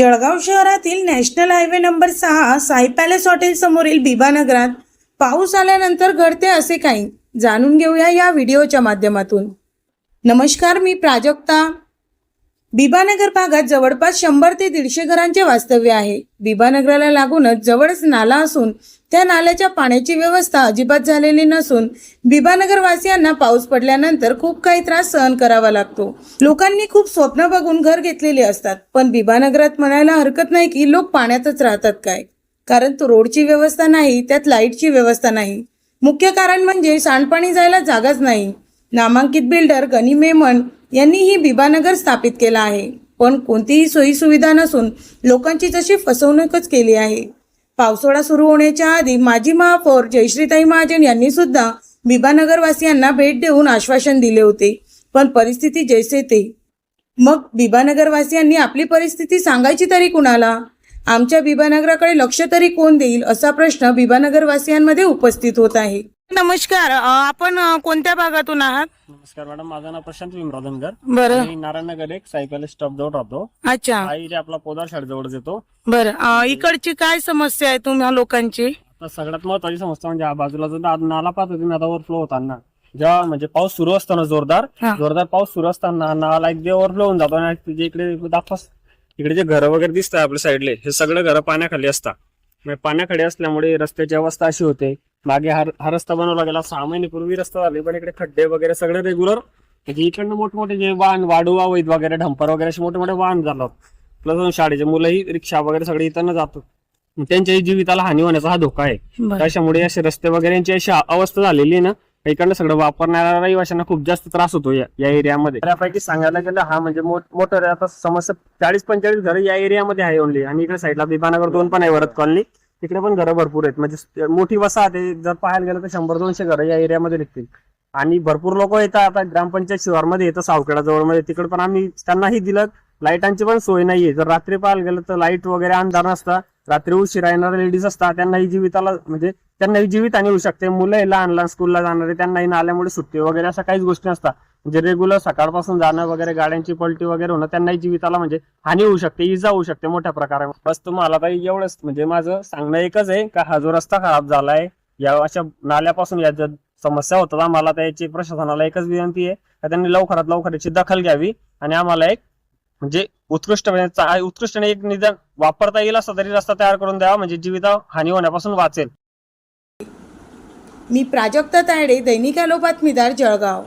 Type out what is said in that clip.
जळगाव शहरातील national highway number सहा Sai palace hotel समोरील बिबानगरात पाऊस आल्यानंतर घडते असे काही. जाणून घेऊया या व्हिडिओच्या माध्यमातून. नमस्कार मी प्राजक्ता. बिबानगर भागात जवळपास शंभर ते दीडशे घरांचे वास्तव्य आहे. बिबानगराला लागूनच जवळच नाला असून त्या नाल्याच्या पाण्याची व्यवस्था अजिबात झालेली नसून बिबानगरवासियांना पाऊस पडल्यानंतर खूप काही त्रास सहन करावा लागतो. लोकांनी खूप स्वप्न बघून घर घेतलेले असतात. पण बिबानगरात म्हणायला हरकत नाही की लोक पाण्यातच राहतात काय? कारण तो रोडची व्यवस्था नाही त्यात लाईटची व्यवस्था नाही. मुख्य कारण म्हणजे सांडपाणी जायला जागाच नाही. नामांकित बिल्डर गनी मेमन यांनी ही बिबानगर स्थापित केला आहे. पण कोणतीही सोयीसुविधा नसून लोकांची जशी फसवणूकच केली आहे. पावसाळा सुरू होण्याच्या आधी माजी महापौर जयश्रीताई महाजन यांनी सुद्धा बिबानगरवासियांना भेट देऊन आश्वासन दिले होते. पण परिस्थिती जैसे ते. मग बिबानगरवासियांनी आपली परिस्थिती सांगायची तरी कुणाला? आमच्या बिबानगराकडे लक्ष तरी कोण देईल असा प्रश्न बिबानगरवासियांमध्ये उपस्थित होत आहे. नमस्कार आपण कोणत्या भागातून आहात? नमस्कार मॅडम माझं नाव प्रशांत भीमराव धनगर बरं. मी नारायणनगर एक सायकल स्टॉप जवळ राहतो. अच्छा. हा एरिया आपला पोदार शाळेजवळ येतो. बरं अं, इकडची काय समस्या आहे तुम्हा लोकांची? आता सगळ्यात महत्वाची समस्या म्हणजे हा बाजूला जो ना- नाला पाहतो तुम्ही आता ओव्हरफ्लो होताना. जेव्हा म्हणजे पाऊस सुरू असताना जोरदार हा. जोरदार पाऊस सुरू असताना नाला एक जे ओव्हरफ्लो होऊन जातो आणि तुझे इकडे दाखवास इकडे जे घरं वगैरे दिसतात आपल्या साईडले हे सगळं घरं पाण्याखाली असतात. म्हणजे पाण्याखाली असल्यामुळे रस्त्याची अवस्था अशी होते. मागे हा हा रस्ता बनवला गेला. सहा महिन्यापूर्वी रस्ता झाले पण इकडे खड्डे वगैरे सगळे रेग्युलर म्हणजे इकडनं मोठमोठे जे वाहन वाढू वैद वगैरे ढंपर वगैरे असे मोठे मोठे वाहन झालं. प्लस शाळेचे मुलंही रिक्षा वगैरे सगळे इथं जातो त्यांच्याही जीविताला हानी होण्याचा हा धोका आहे. त्याच्यामुळे असे रस्ते वगैरे यांची अशी अवस्था झालेली आहे ना इकडनं सगळं वापरणाऱ्या रहिवाशांना खूप जास्त त्रास होतो या एरियामध्ये. त्यापैकी सांगायला गेलं हा म्हणजे मोठ- मोठं आता समस्या चाळीस पंचेचाळीस घरं या एरियामध्ये आहे ओनली आणि इकडे साईडला बिबानगर दोन पण आहे वरत कॉलनी तिकडे पण घरं भरपूर आहेत. म्हणजे मोठी वसाहत आहे जर पाहायला गेलं तर शंभर दोनशे घरं या एरियामध्ये निघतील. आणि भरपूर लोक येतात. आता ग्रामपंचायत शिवारमध्ये येतं सावखेडा जवळमध्ये. तिकडे पण आम्ही त्यांनाही दिलं. लाईटांची पण सोय नाहीये. जर रात्री पाहायला गेलं तर लाइट वगैरे अंधार नसता. रात्री उशिरा येणाऱ्या लेडीज असतात. त्यांनाही जीविताला म्हणजे त्यांनाही जीवित आणि होऊ शकते. मुलं लहान लहान स्कूलला जाणारे त्यांनाही नाल्यामुळे सुट्टी वगैरे अशा काहीच गोष्टी नसतात. म्हणजे रेग्युलर सकाळपासून जाणं वगैरे गाड्यांची पलटी वगैरे होणं त्यांनाही जीविताला म्हणजे हानी होऊ शकते इजा होऊ शकते मोठ्या प्रकारे बस तुम्हाला ताई एवढंच म्हणजे माझं सांगणं एकच आहे का हा जो रस्ता खराब झालाय या अशा नाल्यापासून या ज्या समस्या होतात आम्हाला त्याची प्रशासनाला एकच विनंती आहे का त्यांनी लवकरात लवकर याची दखल घ्यावी आणि आम्हाला एक म्हणजे उत्कृष्टपणे उत्कृष्ट एक निदान वापरता येईल असा तरी रस्ता तयार करून द्यावा म्हणजे जीवित हानी होण्यापासून वाचेल. मी प्राजक्ता तायडे दैनिक आलो बातमीदार जळगाव.